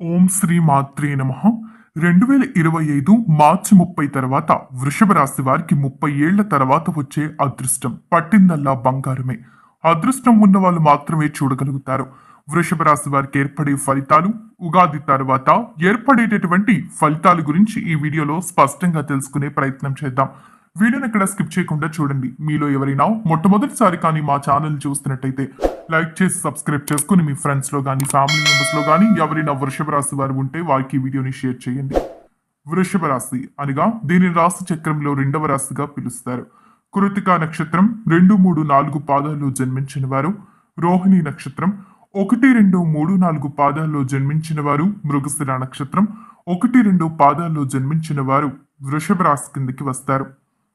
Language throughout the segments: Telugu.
ఓం శ్రీ మాత్రే నమ. రెండు వేల ఇరవై ఐదు మార్చి ముప్పై తర్వాత వృషభ రాశి వారికి ముప్పై ఏళ్ళ తర్వాత వచ్చే అదృష్టం. పట్టిందల్లా బంగారమే. అదృష్టం ఉన్న వాళ్ళు మాత్రమే చూడగలుగుతారు. వృషభ రాశి వారికి ఏర్పడే ఫలితాలు ఉగాది తర్వాత ఏర్పడేటటువంటి ఫలితాల గురించి ఈ వీడియోలో స్పష్టంగా తెలుసుకునే ప్రయత్నం చేద్దాం. వీడియోని ఇక్కడ స్కిప్ చేయకుండా చూడండి. మీలో ఎవరైనా మొట్టమొదటిసారి కానీ మా ఛానల్ చూస్తున్నట్టయితే లైక్ చేసి సబ్స్క్రైబ్ చేసుకుని మీ ఫ్రెండ్స్లో కానీ ఫ్యామిలీ మెంబర్స్లో కానీ ఎవరైనా వృషభ రాశి వారు ఉంటే వారికి ఈ వీడియోని షేర్ చేయండి. వృషభ రాశి అనగా దీనిని రాశి చక్రంలో రెండవ రాశిగా పిలుస్తారు. కృతికా నక్షత్రం రెండు మూడు నాలుగు పాదాల్లో జన్మించిన వారు. రోహిణి నక్షత్రం ఒకటి రెండు మూడు నాలుగు పాదాల్లో జన్మించిన వారు. మృగశిర నక్షత్రం ఒకటి రెండు పాదాల్లో జన్మించిన వారు వృషభ రాశి కిందకి వస్తారు.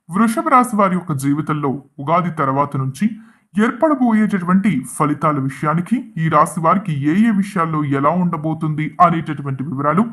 వృషభ రాశి వారి యొక్క జీవితంలో ఉగాది తర్వాత నుంచి ఏర్పడబోయేటటువంటి ఫలితాల విషయానికి ఈ రాశి వారికి ఏ ఏ విషయాల్లో ఎలా ఉండబోతుంది అనేటటువంటి వివరాలు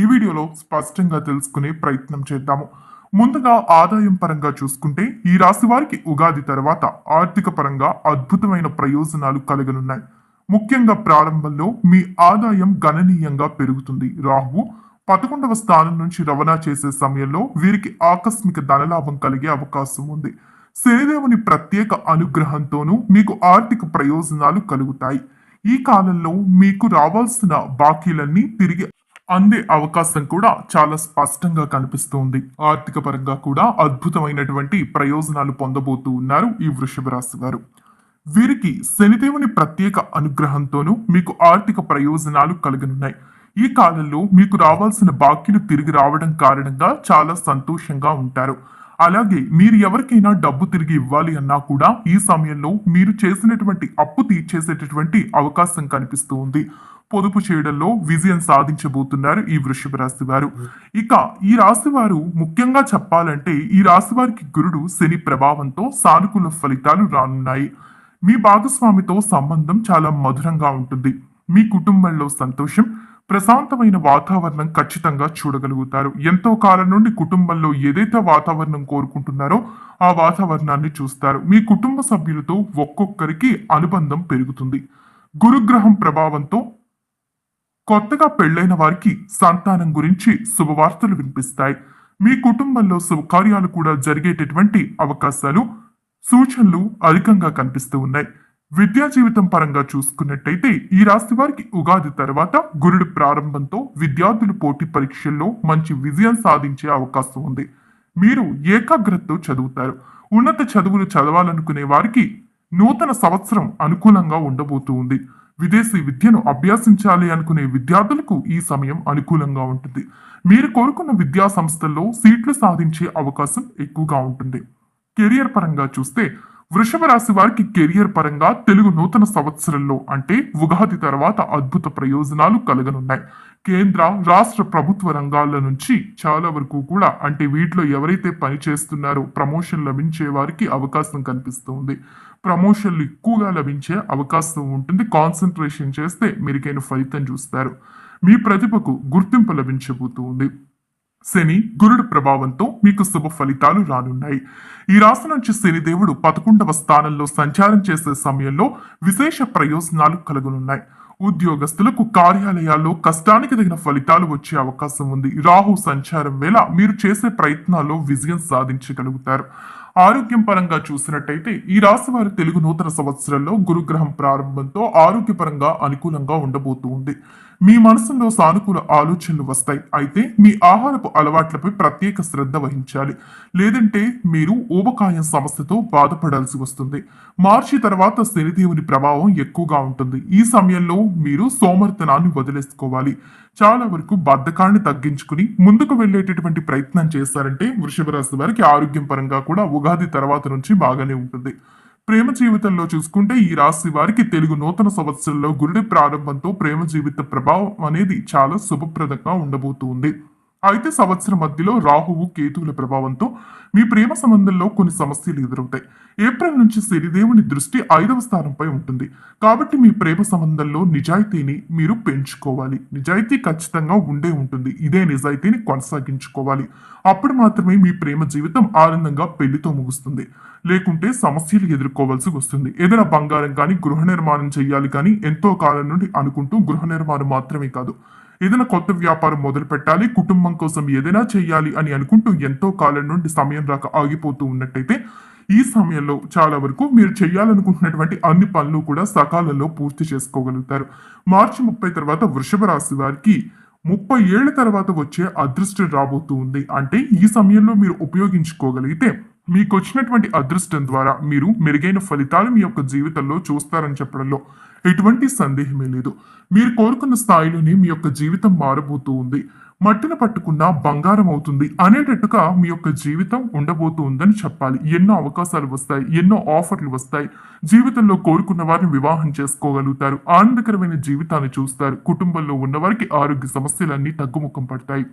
ఈ వీడియోలో స్పష్టంగా తెలుసుకునే ప్రయత్నం చేద్దాము. ముందుగా ఆదాయం పరంగా చూసుకుంటే ఈ రాశి వారికి ఉగాది తర్వాత ఆర్థిక పరంగా అద్భుతమైన ప్రయోజనాలు కలగనున్నాయి. ముఖ్యంగా ప్రారంభంలో మీ ఆదాయం గణనీయంగా పెరుగుతుంది. రాహువు పదకొండవ స్థానం నుంచి రవాణా చేసే సమయంలో వీరికి ఆకస్మిక ధనలాభం కలిగే అవకాశం ఉంది. శనిదేవుని ప్రత్యేక అనుగ్రహంతోనూ మీకు ఆర్థిక ప్రయోజనాలు కలుగుతాయి. ఈ కాలంలో మీకు రావాల్సిన బాకీలన్నీ తిరిగి అందే అవకాశం కూడా చాలా స్పష్టంగా కనిపిస్తోంది. ఆర్థిక పరంగా కూడా అద్భుతమైనటువంటి ప్రయోజనాలు పొందబోతూ ఉన్నారు ఈ వృషభ రాశి వారు. వీరికి శనిదేవుని ప్రత్యేక అనుగ్రహంతోనూ మీకు ఆర్థిక ప్రయోజనాలు కలగనున్నాయి. ఈ కాలంలో మీకు రావాల్సిన బాకీలు తిరిగి రావడం కారణంగా చాలా సంతోషంగా ఉంటారు. అలాగే మీరు ఎవరికైనా డబ్బు తిరిగి ఇవ్వాలి అన్నా కూడా ఈ సమయంలో మీరు చేసినటువంటి అప్పు తీర్చేసేటటువంటి అవకాశం కనిపిస్తూ ఉంది. పొదుపు చేయడంలో విజయం సాధించబోతున్నారు ఈ వృషభ రాశి వారు. ఇక ఈ రాశి వారు ముఖ్యంగా చెప్పాలంటే ఈ రాశి వారికి గురుడు శని ప్రభావంతో సానుకూల ఫలితాలు రానున్నాయి. మీ భాగస్వామితో సంబంధం చాలా మధురంగా ఉంటుంది. మీ కుటుంబంలో సంతోషం ప్రశాంతమైన వాతావరణం ఖచ్చితంగా చూడగలుగుతారు. ఎంతో కాలం నుండి కుటుంబంలో ఏదైతే వాతావరణం కోరుకుంటున్నారో ఆ వాతావరణాన్ని చూస్తారు. మీ కుటుంబ సభ్యులతో ఒక్కొక్కరికి అనుబంధం పెరుగుతుంది. గురుగ్రహం ప్రభావంతో కొత్తగా పెళ్ళైన వారికి సంతానం గురించి శుభవార్తలు వినిపిస్తాయి. మీ కుటుంబంలో శుభకార్యాలు కూడా జరిగేటటువంటి అవకాశాలు సూచనలు అధికంగా కనిపిస్తూ ఉన్నాయి. విద్యా జీవితం పరంగా చూసుకున్నట్టయితే ఈ రాశి వారికి ఉగాది తర్వాత గురుడు ప్రారంభంతో విద్యార్థులు పోటీ పరీక్షల్లో మంచి విజయం సాధించే అవకాశం ఉంది. మీరు ఏకాగ్రతతో చదువుతారు. ఉన్నత చదువులు చదవాలనుకునే వారికి నూతన సంవత్సరం అనుకూలంగా ఉండబోతూ ఉంది. విదేశీ విద్యను అభ్యసించాలి అనుకునే విద్యార్థులకు ఈ సమయం అనుకూలంగా ఉంటుంది. మీరు కోరుకున్న విద్యా సంస్థల్లో సీట్లు సాధించే అవకాశం ఎక్కువగా ఉంటుంది. కెరియర్ పరంగా చూస్తే వృషభ రాశి వారికి కెరియర్ పరంగా తెలుగు నూతన సంవత్సరంలో అంటే ఉగాది తర్వాత అద్భుత ప్రయోజనాలు కలగనున్నాయి. కేంద్ర రాష్ట్ర ప్రభుత్వ రంగాల నుంచి చాలా వరకు కూడా అంటే వీటిలో ఎవరైతే పని చేస్తున్నారో ప్రమోషన్ లభించే వారికి అవకాశం కనిపిస్తుంది. ప్రమోషన్లు ఎక్కువగా లభించే అవకాశం ఉంటుంది. కాన్సన్ట్రేషన్ చేస్తే మెరుగైన ఫలితం చూస్తారు. మీ ప్రతిభకు గుర్తింపు లభించబోతుంది. శని గురుడు ప్రభావంతో మీకు శుభ ఫలితాలు రానున్నాయి. ఈ రాశి నుంచి శని దేవుడు పదకొండవ స్థానంలో సంచారం చేసే సమయంలో విశేష ప్రయోజనాలు కలుగునున్నాయి. ఉద్యోగస్తులకు కార్యాలయాల్లో కష్టానికి తగిన ఫలితాలు వచ్చే అవకాశం ఉంది. రాహు సంచారం వేళ మీరు చేసే ప్రయత్నాల్లో విజయం సాధించగలుగుతారు. ఆరోగ్యం పరంగా చూసినట్టయితే ఈ రాశి వారి తెలుగు నూతన సంవత్సరంలో గురుగ్రహం ప్రారంభంతో ఆరోగ్యపరంగా అనుకూలంగా ఉండబోతూ ఉంది. మీ మనసులో సానుకూల ఆలోచనలు వస్తాయి. అయితే మీ ఆహారపు అలవాట్లపై ప్రత్యేక శ్రద్ధ వహించాలి. లేదంటే మీరు ఊబకాయం సమస్యతో బాధపడాల్సి వస్తుంది. మార్చి తర్వాత శనిదేవుని ప్రభావం ఎక్కువగా ఉంటుంది. ఈ సమయంలో మీరు సోమర్తనాన్ని వదిలేసుకోవాలి. చాలా వరకు బద్ధకాన్ని తగ్గించుకుని ముందుకు వెళ్ళేటటువంటి ప్రయత్నం చేస్తారంటే వృషభ రాశి వారికి ఆరోగ్యం పరంగా కూడా ఉగాది తర్వాత నుంచి బాగానే ఉంటుంది. ప్రేమ జీవితంలో చూసుకుంటే ఈ రాశి వారికి తెలుగు నూతన సంవత్సరంలో గురుడి ప్రారంభంతో ప్రేమ జీవిత ప్రభావం అనేది చాలా శుభప్రదంగా ఉండబోతుంది. అయితే సంవత్సరం మధ్యలో రాహువు కేతువుల ప్రభావంతో మీ ప్రేమ సంబంధంలో కొన్ని సమస్యలు ఎదురవుతాయి. ఏప్రిల్ నుంచి శనిదేవుని దృష్టి ఐదవ స్థానంపై ఉంటుంది. కాబట్టి మీ ప్రేమ సంబంధంలో నిజాయితీని మీరు పెంచుకోవాలి. నిజాయితీ ఖచ్చితంగా ఉండే ఉంటుంది. ఇదే నిజాయితీని కొనసాగించుకోవాలి. అప్పుడు మాత్రమే మీ ప్రేమ జీవితం ఆనందంగా పెళ్ళితో ముగుస్తుంది. లేకుంటే సమస్యలు ఎదుర్కోవాల్సి వస్తుంది. ఏదైనా బంగారం కానీ గృహ నిర్మాణం చేయాలి కానీ ఎంతో కాలం నుండి అనుకుంటూ గృహ నిర్మాణం మాత్రమే కాదు. ఏదైనా కొత్త వ్యాపారం మొదలు పెట్టాలి కుటుంబం కోసం ఏదైనా చేయాలి అని అనుకుంటూ ఎంతో కాలం నుండి సమయం రాక ఆగిపోతూ ఉన్నట్టయితే ఈ సమయంలో చాలా వరకు మీరు చేయాలనుకుంటున్నటువంటి అన్ని పనులు కూడా సకాలంలో పూర్తి చేసుకోగలుగుతారు. మార్చి ముప్పై తర్వాత వృషభ రాశి వారికి ముప్పై ఏళ్ళ తర్వాత వచ్చే అదృష్టం రాబోతూ ఉంది. అంటే ఈ సమయంలో మీరు ఉపయోగించుకోగలిగితే మీకు వచ్చినటువంటి అదృష్టం ద్వారా మీరు మెరుగైన ఫలితాలు మీ యొక్క జీవితంలో చూస్తారని చెప్పడంలో ఎటువంటి సందేహమే లేదు. మీరు కోరుకున్న స్థాయిలోనే మీ యొక్క జీవితం మారబోతూ ఉంది. మట్టిన పట్టుకున్న బంగారం అవుతుంది. అనేటట్టుగా మీ యొక్క జీవితం ఉండబోతూ ఉందని చెప్పాలి. ఎన్నో అవకాశాలు వస్తాయి. ఎన్నో ఆఫర్లు వస్తాయి. జీవితంలో కోరుకున్న వారిని వివాహం చేసుకోగలుగుతారు. ఆనందకరమైన జీవితాన్ని చూస్తారు. కుటుంబంలో ఉన్నవారికి ఆరోగ్య సమస్యలన్నీ తగ్గుముఖం పడతాయి.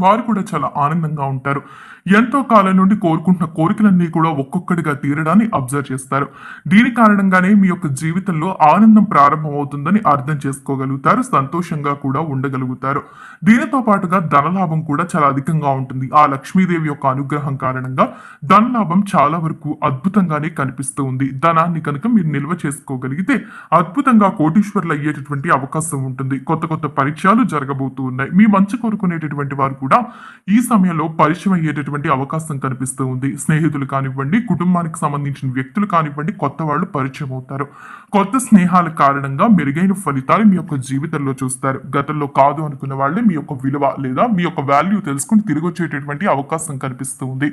వారు కూడా చాలా ఆనందంగా ఉంటారు. ఎంతో కాలం నుండి కోరుకుంటున్న కోరికలన్నీ కూడా ఒక్కొక్కటిగా తీరడాన్ని అబ్జర్వ్ చేస్తారు. దీని కారణంగానే మీ యొక్క జీవితంలో ఆనందం ప్రారంభమవుతుందని అర్థం చేసుకోగలుగుతారు సంతోషంగా కూడా ఉండగలుగుతారు. దీనితో పాటుగా ధనలాభం కూడా చాలా అధికంగా ఉంటుంది. ఆ లక్ష్మీదేవి యొక్క అనుగ్రహం కారణంగా ధనలాభం చాలా వరకు అద్భుతంగానే కనిపిస్తూ ఉంది. ధనాన్ని కనుక మీరు నిల్వ చేసుకోగలిగితే అద్భుతంగా కోటీశ్వర్లు అయ్యేటటువంటి అవకాశం ఉంటుంది. కొత్త కొత్త పరిచయాలు జరగబోతూ ఉన్నాయి. మీ మంచి కోరుకునేటటువంటి వారు కూడా ఈ సమయంలో పరిచయం అయ్యేటటువంటి అవకాశం కనిపిస్తూ ఉంది. స్నేహితులు కానివ్వండి కుటుంబానికి సంబంధించిన వ్యక్తులు కానివ్వండి కొత్త వాళ్ళు పరిచయం అవుతారు. కొత్త స్నేహాల కారణంగా మెరుగైన ఫలితాలు మీ యొక్క జీవితంలో చూస్తారు. గతంలో కాదు అనుకున్న వాళ్ళే మీ యొక్క విలువ లేదా మీ యొక్క వాల్యూ తెలుసుకుని తిరిగి వచ్చేటటువంటి అవకాశం కనిపిస్తూ ఉంది.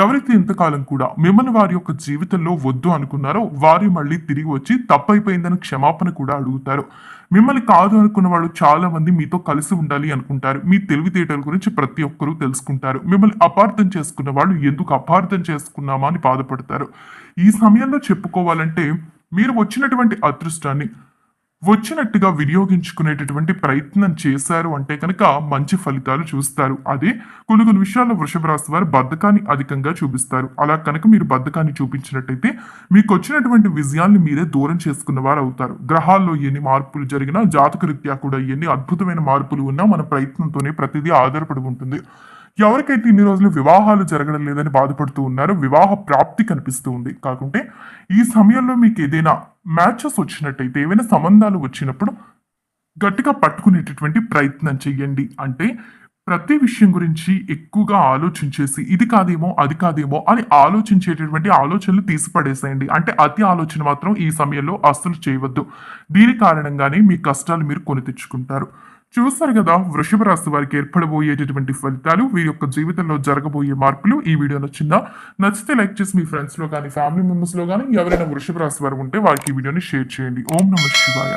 ఎవరైతే ఇంతకాలం కూడా మిమ్మల్ని వారి యొక్క జీవితంలో వద్దు అనుకున్నారో వారి మళ్ళీ తిరిగి వచ్చి తప్పైపోయిందని క్షమాపణ కూడా అడుగుతారు. మిమ్మల్ని కాదు అనుకున్న వాళ్ళు చాలా మంది మీతో కలిసి ఉండాలి అనుకుంటారు. మీ తెలివితేటల గురించి ప్రతి ఒక్కరూ తెలుసుకుంటారు. మిమ్మల్ని అపార్థం చేసుకున్న వాళ్ళు ఎందుకు అపార్థం చేసుకున్నామా అని బాధపడతారు. ఈ సమయంలో చెప్పుకోవాలంటే మీరు వచ్చినటువంటి అదృష్టాన్ని వచ్చినట్టుగా వినియోగించుకునేటటువంటి ప్రయత్నం చేశారు అంటే కనుక మంచి ఫలితాలు చూస్తారు. అదే కొన్ని కొన్ని విషయాల్లో వృషభ రాశి వారు బద్ధకాన్ని అధికంగా చూపిస్తారు. అలా కనుక మీరు బద్ధకాన్ని చూపించినట్టయితే మీకు వచ్చినటువంటి విజయాన్ని మీరే దూరం చేసుకున్న వారు అవుతారు. గ్రహాల్లో ఎన్ని మార్పులు జరిగినా జాతకరీత్యా కూడా ఎన్ని అద్భుతమైన మార్పులు ఉన్నా మన ప్రయత్నంతోనే ప్రతిదీ ఆధారపడి ఉంటుంది. ఎవరికైతే ఇన్ని రోజులు వివాహాలు జరగడం లేదని బాధపడుతూ ఉన్నారో వివాహ ప్రాప్తి కనిపిస్తూ ఉంది. కాకుంటే ఈ సమయంలో మీకు ఏదైనా మ్యాచెస్ వచ్చినట్టయితే ఏవైనా సంబంధాలు వచ్చినప్పుడు గట్టిగా పట్టుకునేటటువంటి ప్రయత్నం చెయ్యండి అంటే ప్రతి విషయం గురించి ఎక్కువగా ఆలోచించేసి ఇది కాదేమో అది కాదేమో అని ఆలోచించేటటువంటి ఆలోచనలు తీసిపడేసేయండి. అంటే అతి ఆలోచన మాత్రం ఈ సమయంలో అస్సలు చేయవద్దు. దీని కారణంగానే మీ కష్టాలు మీరు కొని తెచ్చుకుంటారు. చూస్తారు కదా వృషభ రాశి వారికి ఏర్పడబోయేటటువంటి ఫలితాలు వీరి యొక్క జీవితంలో జరగబోయే మార్పులు ఈ వీడియో నచ్చిందా నచ్చితే లైక్ చేసి మీ ఫ్రెండ్స్లో కానీ ఫ్యామిలీ మెంబర్స్లో కానీ ఎవరైనా వృషభ రాశి వారు ఉంటే వారికి ఈ వీడియోని షేర్ చేయండి. ఓం నమ శివాయ.